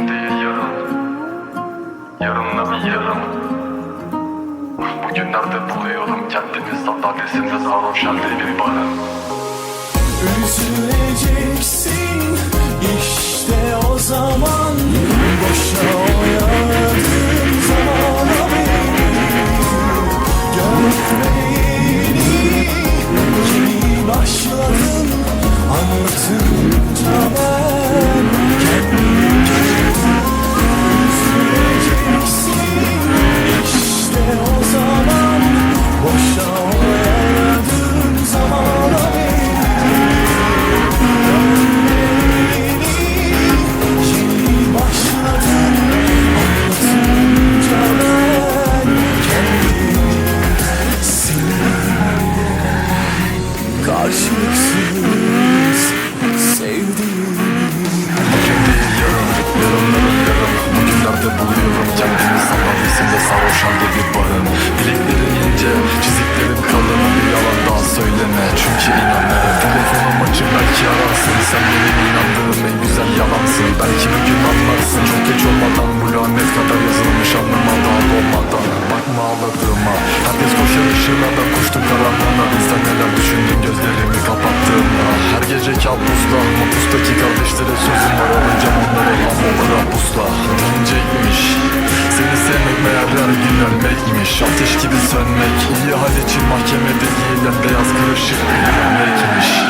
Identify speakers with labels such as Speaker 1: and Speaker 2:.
Speaker 1: Bugün değil yarın. Yarınla bir yarım Bugünlerde buluyorum kendimi. Sandalyesinde sarhoş halde bir barın
Speaker 2: Üzüleceksin
Speaker 1: Sen benim inandığım en güzel yalansın. Belki bir gün anlarsın. Çok geç olmadan Bu lanet kadar yazılmış anlama daha olmadan. Bakma ağladığıma. Herkes koşar ışığına Ben koştum karanlığına. Bilsen neler düşündüm gözlerimi kapattığımda. Her gece kabusla Mapustaki kardeşlere sözüm var Alacağım onları hamurlara pusla. Dönecekmiş Seni sevmek meğer her gün ölmekmiş. Ateş gibi sönmek iyi hal için mahkemede giyilen beyaz kırışık bir yemekmiş